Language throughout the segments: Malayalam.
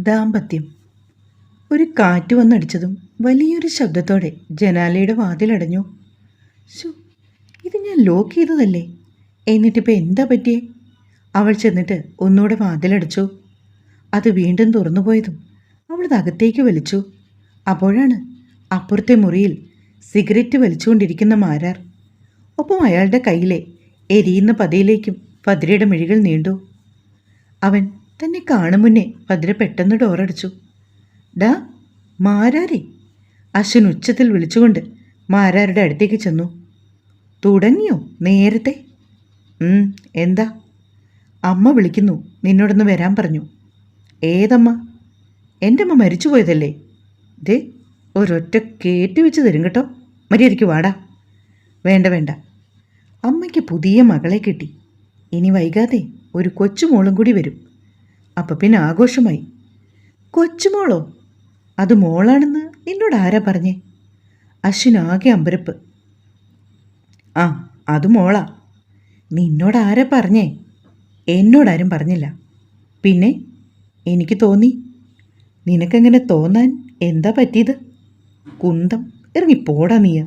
ദാമ്പത്യം. ഒരു കാറ്റ് വന്നടിച്ചതും വലിയൊരു ശബ്ദത്തോടെ ജനാലയുടെ വാതിലടഞ്ഞു. ഷു ഇത് ഞാൻ ലോക്ക് ചെയ്തതല്ലേ? എന്നിട്ടിപ്പോൾ എന്താ പറ്റിയേ? അവൾ ചെന്നിട്ട് ഒന്നുകൂടെ വാതിലടച്ചു. അത് വീണ്ടും തുറന്നുപോയതും അവൾ അകത്തേക്ക് വലിച്ചു. അപ്പോഴാണ് അപ്പുറത്തെ മുറിയിൽ സിഗരറ്റ് വലിച്ചുകൊണ്ടിരിക്കുന്ന മാരാർ. ഒപ്പം അയാളുടെ കയ്യിലെ എരിയുന്ന പതയിലേക്കും ഭദ്രയുടെ മിഴികൾ നീണ്ടു. അവൻ തന്നെ കാണും മുന്നേ. ഭദ്ര പെട്ടെന്ന് ഡോറടിച്ചു. ഡാ മാരാരെ? അശ്വൻ ഉച്ചത്തിൽ വിളിച്ചുകൊണ്ട് മാരാരുടെ അടുത്തേക്ക് ചെന്നു. തുടങ്ങിയോ? നേരത്തെ? എന്താ? അമ്മ വിളിക്കുന്നു. നിന്നോടൊന്ന് വരാൻ പറഞ്ഞു. ഏതമ്മ? എന്റെ അമ്മ മരിച്ചു പോയതല്ലേ ദേ ഒരൊറ്റ കയറ്റി വെച്ച് തരും കേട്ടോ. മര്യാദയ്ക്ക് വാടാ. വേണ്ട വേണ്ട. അമ്മയ്ക്ക് പുതിയ മകളെ കിട്ടി. ഇനി വൈകാതെ ഒരു കൊച്ചുമോളും കൂടി വരും. അപ്പം പിന്നെ ആഘോഷമായി. കൊച്ചുമോളോ? അത് മോളാണെന്ന് നിന്നോട് ആരാ പറഞ്ഞേ? അശ്വിനാകെ അമ്പരപ്പ്. ആ അത് മോളാ. നിന്നോട് ആരാ പറഞ്ഞേ? എന്നോടാരും പറഞ്ഞില്ല. പിന്നെ? എനിക്ക് തോന്നി. നിനക്കങ്ങനെ തോന്നാൻ എന്താ പറ്റിയത്? കുന്തം ഇറങ്ങിപ്പോടാ നീയ.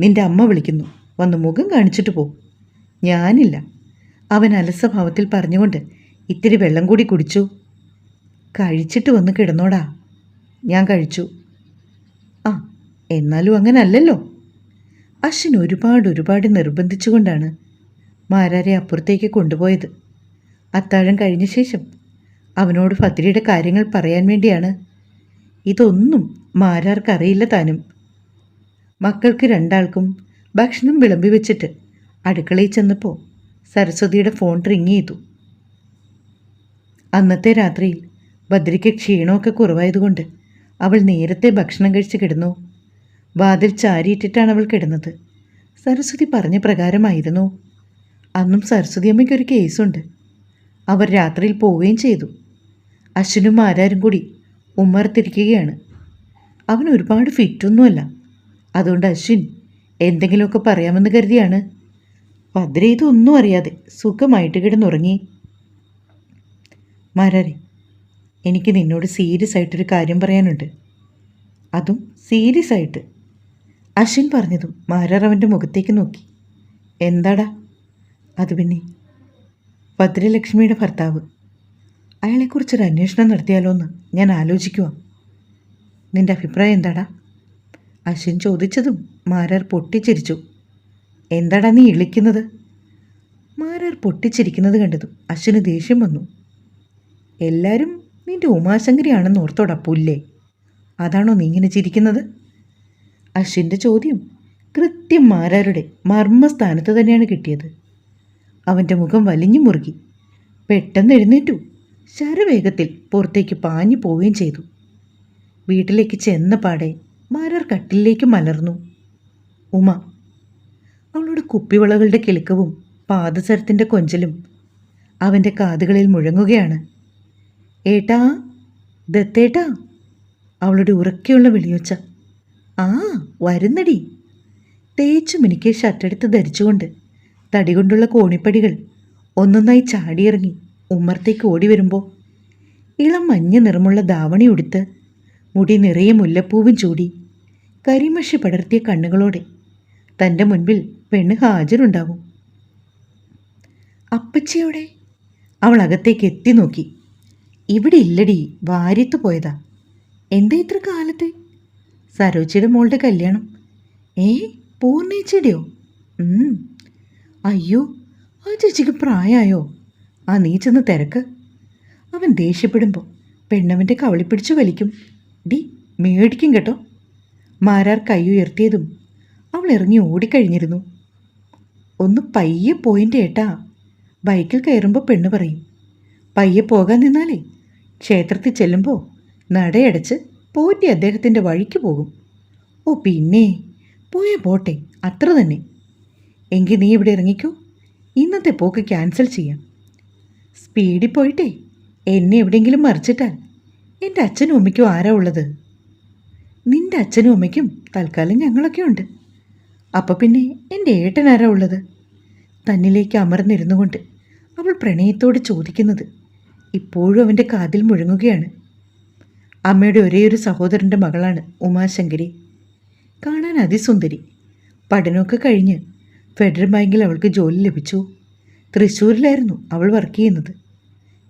നിന്റെ അമ്മ വിളിക്കുന്നു. വന്ന് മുഖം കാണിച്ചിട്ട് പോ. ഞാനില്ല. അവൻ അലസഭാവത്തിൽ പറഞ്ഞുകൊണ്ട് ഇത്തിരി വെള്ളം കൂടി കുടിച്ചു. കഴിച്ചിട്ട് വന്ന് കിടന്നോടാ. ഞാൻ കഴിച്ചു. ആ എന്നാലും അങ്ങനെ അല്ലല്ലോ അശ്വിൻ ഒരുപാട് ഒരുപാട് നിർബന്ധിച്ചുകൊണ്ടാണ് മാരാരെ അപ്പുറത്തേക്ക് കൊണ്ടുപോയത്. അത്താഴം കഴിഞ്ഞ ശേഷം അവനോട് ഫത്തിരിയുടെ കാര്യങ്ങൾ പറയാൻ വേണ്ടിയാണ്. ഇതൊന്നും മാരാർക്കറിയില്ല താനും. മക്കൾക്ക് രണ്ടാൾക്കും ഭക്ഷണം വിളമ്പി വെച്ചിട്ട് അടുക്കളയിൽ ചെന്നപ്പോൾ സരസ്വതിയുടെ ഫോൺ റിങ് ചെയ്തു. അന്നത്തെ രാത്രിയിൽ ഭദ്രയ്ക്ക് ക്ഷീണമൊക്കെ കുറവായതുകൊണ്ട് അവൾ നേരത്തെ ഭക്ഷണം കഴിച്ച് കിടന്നു. വാതിൽ ചാരിയിട്ടിട്ടാണ് അവൾ കിടന്നത്. സരസ്വതി പറഞ്ഞ പ്രകാരമായിരുന്നു. അന്നും സരസ്വതി അമ്മയ്ക്കൊരു കേസുണ്ട്. അവർ രാത്രിയിൽ പോവുകയും ചെയ്തു. അശ്വിനും ആരാരും കൂടി ഉമ്മർത്തിരിക്കുകയാണ്. അവൻ ഒരുപാട് ഫിറ്റൊന്നുമല്ല. അതുകൊണ്ട് അശ്വിൻ എന്തെങ്കിലുമൊക്കെ പറയാമെന്ന് കരുതിയാണ്. ഭദ്ര ഇതൊന്നും അറിയാതെ സുഖമായിട്ട് കിടന്നുറങ്ങി. മാരാരെ എനിക്ക് നിന്നോട് സീരിയസ് ആയിട്ടൊരു കാര്യം പറയാനുണ്ട്. അതും സീരിയസ് ആയിട്ട്. അശ്വിൻ പറഞ്ഞതും മാരാർ മുഖത്തേക്ക് നോക്കി. എന്താടാ? അത് പിന്നെ ഭദ്രലക്ഷ്മിയുടെ ഭർത്താവ്. അയാളെക്കുറിച്ചൊരു അന്വേഷണം നടത്തിയാലോ എന്ന് ഞാൻ ആലോചിക്കുക നിന്റെ അഭിപ്രായം എന്താടാ? അശ്വിൻ ചോദിച്ചതും മാരാർ പൊട്ടിച്ചിരിച്ചു. എന്താടാ നീ ഇളിക്കുന്നത്? മാരാർ പൊട്ടിച്ചിരിക്കുന്നത് കണ്ടതും അശ്വിന് ദേഷ്യം വന്നു. എല്ലാവരും നിന്റെ ഉമാശങ്കരിയാണെന്ന് ഓർത്തോടാ അതാണോ നീ ഇങ്ങനെ ചിരിക്കുന്നത്? അശ്വിന്റെ ചോദ്യം കൃത്യം മാരാരുടെ മർമ്മസ്ഥാനത്ത് തന്നെയാണ് കിട്ടിയത്. അവന്റെ മുഖം വലിഞ്ഞു മുറുകി. പെട്ടെന്ന് എഴുന്നേറ്റു. ശരവേഗത്തിൽ പുറത്തേക്ക് പാഞ്ഞു പോവുകയും ചെയ്തു. വീട്ടിലേക്ക് ചെന്ന പാടെ മാരാർ കട്ടിലേക്ക് മലർന്നു. ഉമ അവളുടെ കുപ്പിവളകളുടെ കിളുക്കവും പാദസരത്തിന്റെ കൊഞ്ചലും അവന്റെ കാതുകളിൽ മുഴങ്ങുകയാണ്. ഏട്ടാ ദത്തേട്ടാ അവളുടെ ഉറക്കെയുള്ള വിളിയൊച്ച. ആ വരുന്നടി. തേച്ചു മിനിക്ക് ഷർട്ടെടുത്ത് ധരിച്ചുകൊണ്ട് തടി കൊണ്ടുള്ള കോണിപ്പടികൾ ഒന്നൊന്നായി ചാടിയിറങ്ങി ഉമ്മർത്തേക്ക് ഓടി വരുമ്പോൾ ഇളം മഞ്ഞ നിറമുള്ള ധാവണി ഉടുത്ത് മുടി നിറയെ മുല്ലപ്പൂവും ചൂടി കരിമഷി പടർത്തിയ കണ്ണുകളോടെ തന്റെ മുൻപിൽ പെണ്ണ് ഹാജരുണ്ടാവും. അപ്പച്ചിയോടെ അവൾ അകത്തേക്ക് എത്തി നോക്കി. ഇവിടെ ഇല്ലടി വാരിത്തു പോയതാ. എന്താ ഇത്ര കാലത്തെ? സരോജിയുടെ മോളുടെ കല്യാണം. ഏ പൂർണേച്ചിയുടെയോ അയ്യോ ആ ചേച്ചിക്ക് പ്രായമായോ ആ നീ ചെന്ന് തിരക്ക്. അവൻ ദേഷ്യപ്പെടുമ്പോൾ പെണ്ണവന്റെ കവളി പിടിച്ചു വലിക്കും. ഡി മേടിക്കും കേട്ടോ. മാരാർ കൈ ഉയർത്തിയതും അവൾ ഇറങ്ങി ഓടിക്കഴിഞ്ഞിരുന്നു. ഒന്ന് പയ്യെ പോയിന്റ് ഏട്ടാ. ബൈക്കിൽ കയറുമ്പോൾ പെണ്ണ് പറയും പയ്യെ പോകാൻ നിന്നാലേ. ക്ഷേത്രത്തിൽ ചെല്ലുമ്പോൾ നടയടച്ച് പോറ്റി അദ്ദേഹത്തിന്റെ വഴിക്ക് പോകും. ഓ പിന്നെ. പോയേ പോട്ടെ അത്ര തന്നെ. എങ്കിൽ നീ ഇവിടെ ഇറങ്ങിക്കോ. ഇന്നത്തെ പോക്ക് ക്യാൻസൽ ചെയ്യാം. സ്പീഡിൽ പോയിട്ടേ എന്നെ എവിടെയെങ്കിലും മറിച്ചിട്ടാൽ. എന്റെ അച്ഛനും അമ്മയ്ക്കും ആരാ ഉള്ളത്? നിന്റെ അച്ഛനും അമ്മയ്ക്കും തൽക്കാലം ഞങ്ങളൊക്കെ ഉണ്ട്. അപ്പം പിന്നെ എന്റെ ഏട്ടനാരാ ഉള്ളത്? തന്നിലേക്ക് അമർന്നിരുന്നു കൊണ്ട് അവൾ പ്രണയത്തോട് ചോദിക്കുന്നത് ഇപ്പോഴും അവന്റെ കാതിൽ മുഴങ്ങുകയാണ്. അമ്മയുടെ ഒരേയൊരു സഹോദരന്റെ മകളാണ് ഉമാശങ്കരി. കാണാൻ അതിസുന്ദരി. പഠനമൊക്കെ കഴിഞ്ഞ് ഫെഡറൽ ബാങ്കിൽ അവൾക്ക് ജോലി ലഭിച്ചു. തൃശ്ശൂരിലായിരുന്നു അവൾ വർക്ക് ചെയ്യുന്നത്.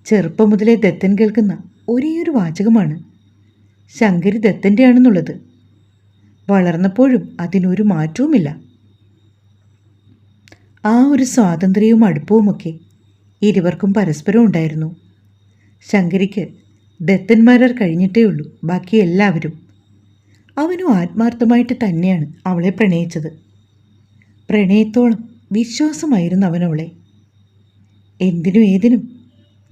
ചെറുപ്പം മുതലേ ദത്തൻ കേൾക്കുന്ന ഒരേയൊരു വാചകമാണ്. ശങ്കരി ദത്തന്റെയാണെന്നുള്ളത് വളർന്നപ്പോഴും അതിനൊരു മാറ്റവുമില്ല. ആ ഒരു സ്വാതന്ത്ര്യവും അടുപ്പവുമൊക്കെ ഇരുവർക്കും പരസ്പരം ഉണ്ടായിരുന്നു. ശങ്കരിക്ക് ദത്തന്മാരർ കഴിഞ്ഞിട്ടേ ഉള്ളൂ ബാക്കി എല്ലാവരും. അവനും ആത്മാർത്ഥമായിട്ട് തന്നെയാണ് അവളെ പ്രണയിച്ചത്. പ്രണയത്തോളം വിശ്വാസമായിരുന്നു അവനവളെ. എന്തിനും ഏതിനും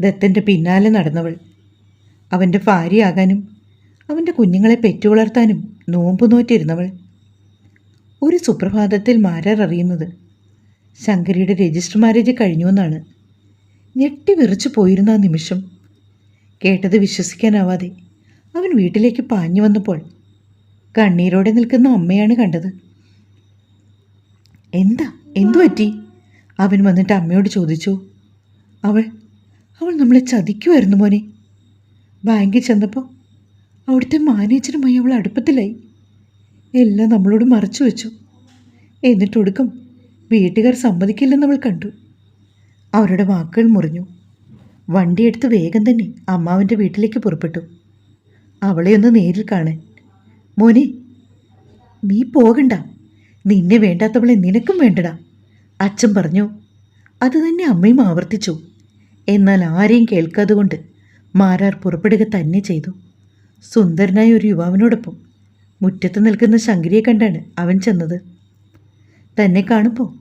ദത്തന്റെ പിന്നാലെ നടന്നവൾ. അവന്റെ ഭാര്യയാകാനും അവന്റെ കുഞ്ഞുങ്ങളെ പെറ്റുവളർത്താനും നോമ്പു നോറ്റിരുന്നവൾ. ഒരു സുപ്രഭാതത്തിൽ മാരാർ അറിയുന്നത് ശങ്കരിയുടെ രജിസ്റ്റർ മാരേജ് കഴിഞ്ഞുവെന്നാണ്. ഞെട്ടി വിറച്ചു പോയിരുന്ന ആ നിമിഷം കേട്ടത് വിശ്വസിക്കാനാവാതെ അവൻ വീട്ടിലേക്ക് പാഞ്ഞു വന്നപ്പോൾ കണ്ണീരോടെ നിൽക്കുന്ന അമ്മയാണ് കണ്ടത്. എന്താ? എന്തു പറ്റി? അവൻ വന്നിട്ട് അമ്മയോട് ചോദിച്ചു. അവൾ അവൾ നമ്മളെ ചതിക്കുമായിരുന്നു മോനെ. ബാങ്കിൽ ചെന്നപ്പോൾ അവിടുത്തെ മാനേജറുമായി അവൾ അടുപ്പത്തിലായി. എല്ലാം നമ്മളോട് മറച്ചു വെച്ചു. എന്നിട്ടൊടുക്കം വീട്ടുകാർ സമ്മതിക്കില്ലെന്ന് അവൾ കണ്ടു. അവരുടെ വാക്കുകൾ മുറിഞ്ഞു. വണ്ടിയെടുത്ത് വേഗം തന്നെ അമ്മാവന്റെ വീട്ടിലേക്ക് പുറപ്പെട്ടു. അവളെ ഒന്ന് നേരിൽ കാണാൻ മോനെ നീ പോകണ്ട. നിന്നെ വേണ്ടാത്തവളെ നിനക്കും വേണ്ടടാ. അച്ഛൻ പറഞ്ഞു അത് തന്നെ അമ്മയും ആവർത്തിച്ചു. എന്നാൽ ആരെയും കേൾക്കാതെ കൊണ്ട് മാരാർ പുറപ്പെടുക തന്നെ ചെയ്തു. സുന്ദരനായ ഒരു യുവാവിനോടൊപ്പം മുറ്റത്ത് നിൽക്കുന്ന ശങ്കരിയെ കണ്ടാണ് അവൻ ചെന്നത്. തന്നെ കാണുമ്പോൾ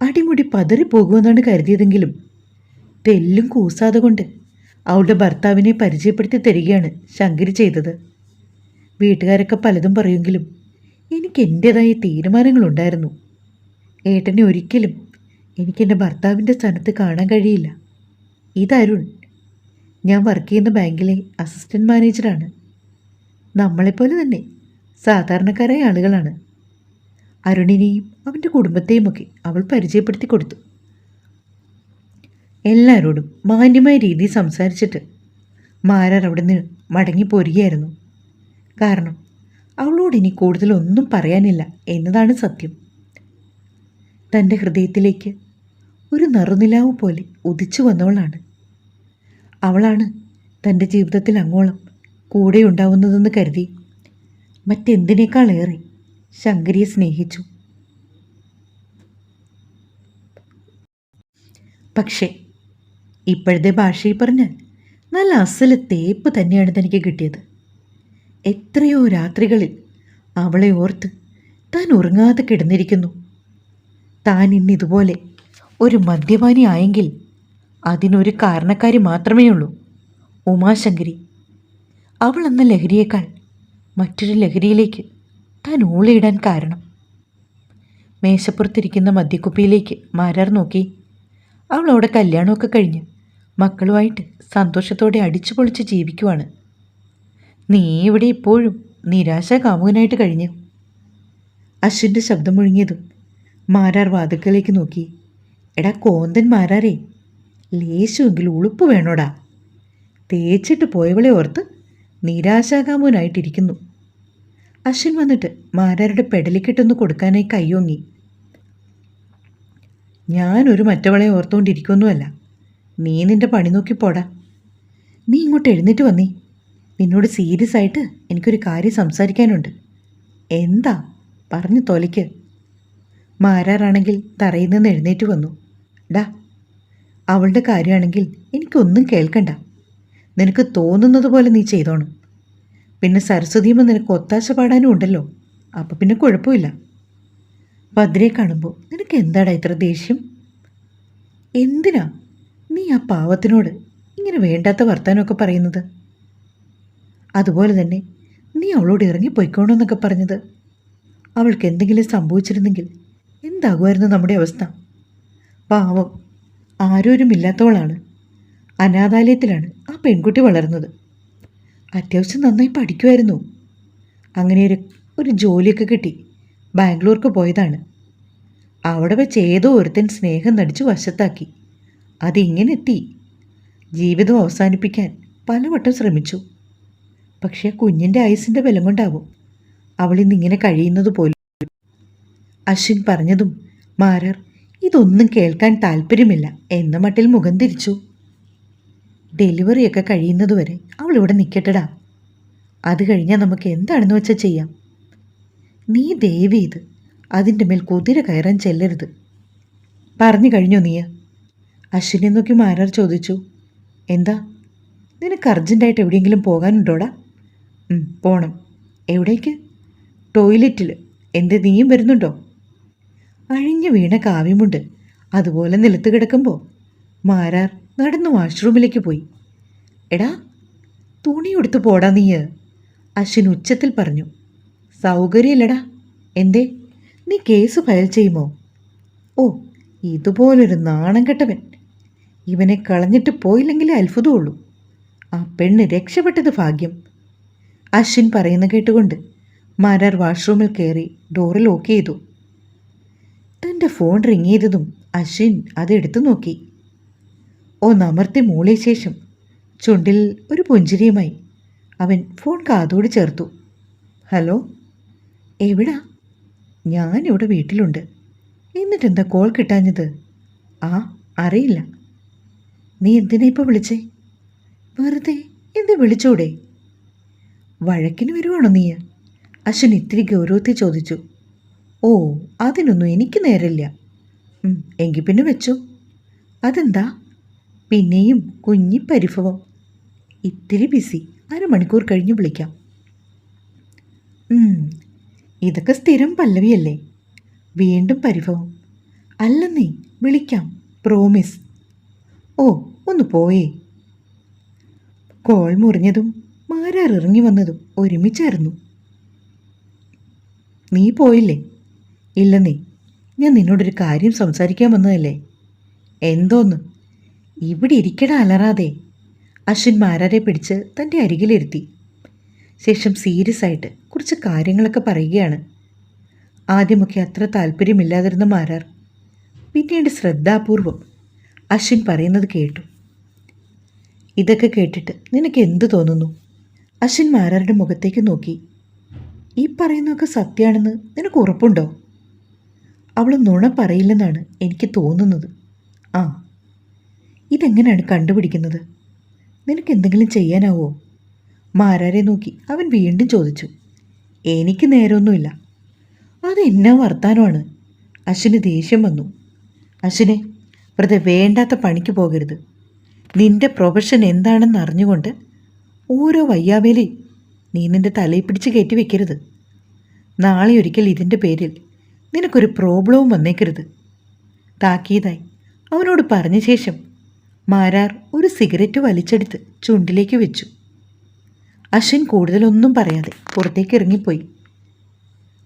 അടിമുടി പതറിപ്പോകുമെന്നാണ് കരുതിയതെങ്കിലും തെല്ലും കൂസാതെ കൊണ്ട് അവളുടെ ഭർത്താവിനെ പരിചയപ്പെടുത്തി തരികയാണ് ശങ്കരി ചെയ്തത്. വീട്ടുകാരൊക്കെ പലതും പറയുമെങ്കിലും എനിക്ക് എന്റേതായ തീരുമാനങ്ങളുണ്ടായിരുന്നു. ഏട്ടനെ ഒരിക്കലും എനിക്കെന്റെ ഭർത്താവിന്റെ സ്ഥാനത്ത് കാണാൻ കഴിയില്ല. ഇത് അരുൺ. ഞാൻ വർക്ക് ചെയ്യുന്ന ബാങ്കിലെ അസിസ്റ്റന്റ് മാനേജറാണ് നമ്മളെപ്പോലെ തന്നെ സാധാരണക്കാരായ ആളുകളാണ്. അരുണിനെയും അവന്റെ കുടുംബത്തെയുമൊക്കെ അവൾ പരിചയപ്പെടുത്തി കൊടുത്തു. എല്ലാവരോടും മാന്യമായ രീതിയിൽ സംസാരിച്ചിട്ട് മാരർ അവിടെ നിന്ന് മടങ്ങിപ്പോരുകയായിരുന്നു കാരണം അവളോട് ഇനി കൂടുതലൊന്നും പറയാനില്ല എന്നതാണ് സത്യം. തന്റെ ഹൃദയത്തിലേക്ക് ഒരു നറുനിലാവ് പോലെ ഉദിച്ചു വന്നവളാണ്. അവളാണ് തന്റെ ജീവിതത്തിൽ അങ്ങോളം കൂടെ ഉണ്ടാവുന്നതെന്ന് കരുതി മറ്റെന്തിനേക്കാളേറെ ശങ്കരിയെ സ്നേഹിച്ചു. പക്ഷേ ഇപ്പോഴത്തെ ഭാഷയിൽ പറഞ്ഞാൽ നല്ല അസൽ തേപ്പ് തന്നെയാണ് തനിക്ക് കിട്ടിയത്. എത്രയോ രാത്രികളിൽ അവളെ ഓർത്ത് താൻ ഉറങ്ങാതെ കിടന്നിരിക്കുന്നു. താൻ ഇന്നിതുപോലെ ഒരു മദ്യപാനി ആയെങ്കിൽ അതിനൊരു കാരണക്കാരി മാത്രമേ ഉള്ളൂ. ഉമാശങ്കരി. അവൾ എന്ന ലഹരിയേക്കാൾ മറ്റൊരു ലഹരിയിലേക്ക് താൻ ഊളിയിടാൻ കാരണം. മേശപ്പുറത്തിരിക്കുന്ന മദ്യക്കുപ്പിയിലേക്ക് മാരാർ നോക്കി. അവൾ അവിടെ കല്യാണമൊക്കെ കഴിഞ്ഞ് മക്കളുമായിട്ട് സന്തോഷത്തോടെ അടിച്ചു പൊളിച്ച് ജീവിക്കുവാണ്. നീ ഇവിടെ ഇപ്പോഴും നിരാശ കാമുകനായിട്ട് കഴിഞ്ഞു. അശ്വിന്റെ ശബ്ദം മുഴുങ്ങിയതും മാരാർ വാതുക്കളിലേക്ക് നോക്കി. എടാ കോന്തൻ മാരാറേ ലേശമെങ്കിൽ ഉളുപ്പ് വേണോടാ. തേച്ചിട്ട് പോയവളെ ഓർത്ത് നിരാശാകാമുനായിട്ടിരിക്കുന്നു അശ്വിൻ വന്നിട്ട് മാരാരുടെ പെടലിക്കിട്ടൊന്ന് കൊടുക്കാനായി കയ്യോങ്ങി ഞാനൊരു മറ്റവളെ ഓർത്തുകൊണ്ടിരിക്കൊന്നുമല്ല നീ നിന്റെ പണി നോക്കി പോടാ. നീ ഇങ്ങോട്ട് എഴുന്നേറ്റ് വന്നേ. നിന്നോട് സീരിയസ് ആയിട്ട് എനിക്കൊരു കാര്യം സംസാരിക്കാനുണ്ട്. എന്താ? പറഞ്ഞു തൊലയ്ക്ക്. മാരാറാണെങ്കിൽ തറയിൽ നിന്ന് എഴുന്നേറ്റ് വന്നു. ഡാ അവളുടെ കാര്യമാണെങ്കിൽ എനിക്കൊന്നും കേൾക്കണ്ട. നിനക്ക് തോന്നുന്നത് പോലെ നീ ചെയ്തോണം. പിന്നെ സരസ്വതിയമ്മ നിനക്ക് ഒത്താശ പാടാനും ഉണ്ടല്ലോ. അപ്പം പിന്നെ കുഴപ്പമില്ല. ഭദ്രയെ കാണുമ്പോൾ നിനക്ക് എന്താടാ ഇത്ര ദേഷ്യം? എന്തിനാ നീ ആ പാവത്തിനോട് ഇങ്ങനെ വേണ്ടാത്ത വർത്താനമൊക്കെ പറയുന്നത്? അതുപോലെ തന്നെ നീ അവളോട് ഇറങ്ങിപ്പോയിക്കോണമെന്നൊക്കെ പറഞ്ഞത്. അവൾക്ക് എന്തെങ്കിലും സംഭവിച്ചിരുന്നെങ്കിൽ എന്താകുമായിരുന്നു നമ്മുടെ അവസ്ഥ? പാവം ആരോരുമില്ലാത്തവളാണ്. അനാഥാലയത്തിലാണ് ആ പെൺകുട്ടി വളർന്നത്. അത്യാവശ്യം നന്നായി പഠിക്കുമായിരുന്നു അങ്ങനെ ഒരു ഒരു ജോലിയൊക്കെ കിട്ടി. ബാംഗ്ലൂർക്ക് പോയതാണ്. അവിടെ വെച്ച് ഏതോ ഒരുത്തൻ സ്നേഹം നടിച്ചു വശത്താക്കി. അതിങ്ങനെ എത്തി. ജീവിതം അവസാനിപ്പിക്കാൻ പലവട്ടം ശ്രമിച്ചു. പക്ഷേ കുഞ്ഞിന്റെ ആയുസിന്റെ ബലം കൊണ്ടാവും അവളിന്ന് ഇങ്ങനെ കഴിയുന്നത് പോലും. അശ്വിൻ പറഞ്ഞതും മാരർ ഇതൊന്നും കേൾക്കാൻ താല്പര്യമില്ല എന്ന മട്ടിൽ മുഖം തിരിച്ചു. ഡെലിവറിയൊക്കെ കഴിയുന്നതുവരെ അവൾ ഇവിടെ നിൽക്കട്ടടാ അത് കഴിഞ്ഞാൽ നമുക്ക് എന്താണെന്ന് വെച്ചാൽ ചെയ്യാം. നീ ദേവി ഇത്. അതിന്റെ മേൽ കുതിര കയറാൻ ചെല്ലരുത്. പറഞ്ഞു കഴിഞ്ഞോ നീയ? അശ്വിനെ നോക്കി മാരാർ ചോദിച്ചു. എന്താ? നിനക്ക് അർജന്റായിട്ട് എവിടെയെങ്കിലും പോകാനുണ്ടോടാ? പോണം. എവിടേക്ക്? ടോയ്ലറ്റിൽ എന്ത് നീയും വരുന്നുണ്ടോ? അഴിഞ്ഞു വീണ കാവ്യമുണ്ട്. അതുപോലെ നിലത്ത് കിടക്കുമ്പോൾ മാരാർ നടന്ന് വാഷ്റൂമിലേക്ക് പോയി. എടാ തുണി എടുത്ത് പോടാ നീയ് അശ്വിൻ ഉച്ചത്തിൽ പറഞ്ഞു. സൗകര്യമില്ലടാ എന്തേ നീ കേസ് ഫയൽ ചെയ്യുമോ? ഓ ഇതുപോലൊരു നാണം കെട്ടവൻ. ഇവനെ കളഞ്ഞിട്ട് പോയില്ലെങ്കിലേ അത്ഭുതമുള്ളൂ. ആ പെണ്ണ് രക്ഷപ്പെട്ടത് ഭാഗ്യം. അശ്വിൻ പറയുന്ന കേട്ടുകൊണ്ട് മാരാർ വാഷ്റൂമിൽ കയറി ഡോറ് ലോക്ക് ചെയ്തു. തന്റെ ഫോൺ റിങ് ചെയ്തതും അശ്വിൻ അതെടുത്തു നോക്കി. ഒന്നമർത്തി മൂളിയ ശേഷം ചുണ്ടിൽ ഒരു പുഞ്ചിരിയുമായി അവൻ ഫോൺ കാതോട് ചേർത്തു. ഹലോ എവിടാ? ഞാനിവിടെ വീട്ടിലുണ്ട്. എന്നിട്ടെന്താ കോൾ കിട്ടാഞ്ഞത്? ആ അറിയില്ല. നീ എന്തിനാ ഇപ്പോൾ വിളിച്ചേ? വെറുതെ എന്ത് വിളിച്ചൂടെ? വഴക്കിന് വരുവാണോ നീ? അശ്വൻ ഇത്തിരി ഗൗരവത്തിൽ ചോദിച്ചു. ഓ അതിനൊന്നും എനിക്ക് നേരമില്ല. എങ്കിൽ പിന്നെ വെച്ചു. അതെന്താ? പിന്നെയും കുഞ്ഞി പരിഭവം. ഇത്തിരി ബിസി അരമണിക്കൂർ കഴിഞ്ഞ് വിളിക്കാം. ഇതൊക്കെ സ്ഥിരം പല്ലവിയല്ലേ? വീണ്ടും പരിഭവം. അല്ലെന്നേ വിളിക്കാം. പ്രോമിസ് ഓ ഒന്ന് പോയേ. കോൾ മുറിഞ്ഞതും മാരാർ ഇറങ്ങി വന്നതും ഒരുമിച്ചായിരുന്നു. നീ പോയില്ലേ? ഇല്ലെന്നേ ഞാൻ നിന്നോടൊരു കാര്യം സംസാരിക്കാൻ വന്നതല്ലേ? എന്തോന്ന്? ഇവിടെ ഇരിക്കട അലറാതെ. അശ്വിൻ മാരാരെ പിടിച്ച് തന്റെ അരികിലിരുത്തി. ശേഷം സീരിയസ് ആയിട്ട് കുറച്ച് കാര്യങ്ങളൊക്കെ പറയുകയാണ്. ആദ്യമൊക്കെ അത്ര താല്പര്യമില്ലാതിരുന്ന മാരാർ പിന്നീട് ശ്രദ്ധാപൂർവം അശ്വിൻ പറയുന്നത് കേട്ടു. ഇതൊക്കെ കേട്ടിട്ട് നിനക്ക് എന്ത് തോന്നുന്നു? അശ്വിൻ മാരാരുടെ മുഖത്തേക്ക് നോക്കി. ഈ പറയുന്നതൊക്കെ സത്യമാണെന്ന് നിനക്ക് ഉറപ്പുണ്ടോ? അവൾ നുണ പറയില്ലെന്നാണ് എനിക്ക് തോന്നുന്നത്. ആ ഇതെങ്ങനെയാണ് കണ്ടുപിടിക്കുന്നത്? നിനക്ക് എന്തെങ്കിലും ചെയ്യാനാവോ? മാരാരെ നോക്കി അവൻ വീണ്ടും ചോദിച്ചു. എനിക്ക് നേരമൊന്നുമില്ല അത് എന്നാ വർത്താനമാണ്? അശ്വിന് ദേഷ്യം വന്നു. അശ്വിനെ വെറുതെ വേണ്ടാത്ത പണിക്ക് പോകരുത്. നിന്റെ പ്രൊഫഷൻ എന്താണെന്ന് അറിഞ്ഞുകൊണ്ട് ഓരോ വയ്യാവേലി നീ നിന്റെ തലയിൽ പിടിച്ച് കയറ്റി വെക്കരുത്. നാളെ ഒരിക്കൽ ഇതിന്റെ പേരിൽ നിനക്കൊരു പ്രോബ്ലവും വന്നേക്കരുത്. താക്കീതായി അവനോട് പറഞ്ഞ ശേഷം മാരാർ ഒരു സിഗരറ്റ് വലിച്ചെടുത്ത് ചുണ്ടിലേക്ക് വെച്ചു. അശ്വിൻ കൂടുതലൊന്നും പറയാതെ പുറത്തേക്ക് ഇറങ്ങിപ്പോയി.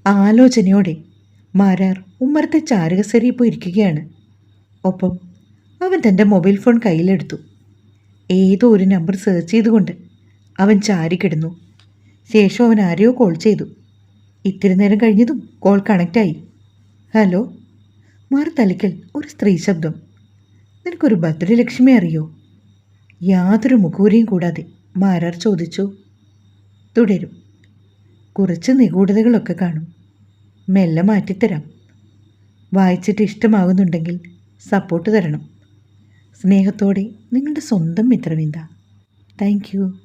ആലോചനയോടെ മാരാർ ഉമ്മറത്തെ ചാരുകസേരയിൽ പോയി ഇരിക്കുകയാണ്. ഒപ്പം അവൻ തന്റെ മൊബൈൽ ഫോൺ കയ്യിലെടുത്തു. ഏതോ ഒരു നമ്പർ സെർച്ച് ചെയ്തുകൊണ്ട് അവൻ ചാരി കിടന്നു. ശേഷം അവൻ ആരെയോ കോൾ ചെയ്തു. ഇത്തിരി നേരം കഴിഞ്ഞതും കോൾ കണക്റ്റായി. ഹലോ? മറുതലിക്കൽ ഒരു സ്ത്രീ ശബ്ദം നിനക്കൊരു ഭദ്രലക്ഷ്മി അറിയോ? യാതൊരു മുഖൂരിയും കൂടാതെ മാരാർ ചോദിച്ചു. തുടരും. കുറച്ച് നിഗൂഢതകളൊക്കെ കാണും. മെല്ലെ മാറ്റിത്തരാം. വായിച്ചിട്ട് ഇഷ്ടമാകുന്നുണ്ടെങ്കിൽ സപ്പോർട്ട് തരണം. സ്നേഹത്തോടെ നിങ്ങളുടെ സ്വന്തം മിത്രവിന്ദ. താങ്ക്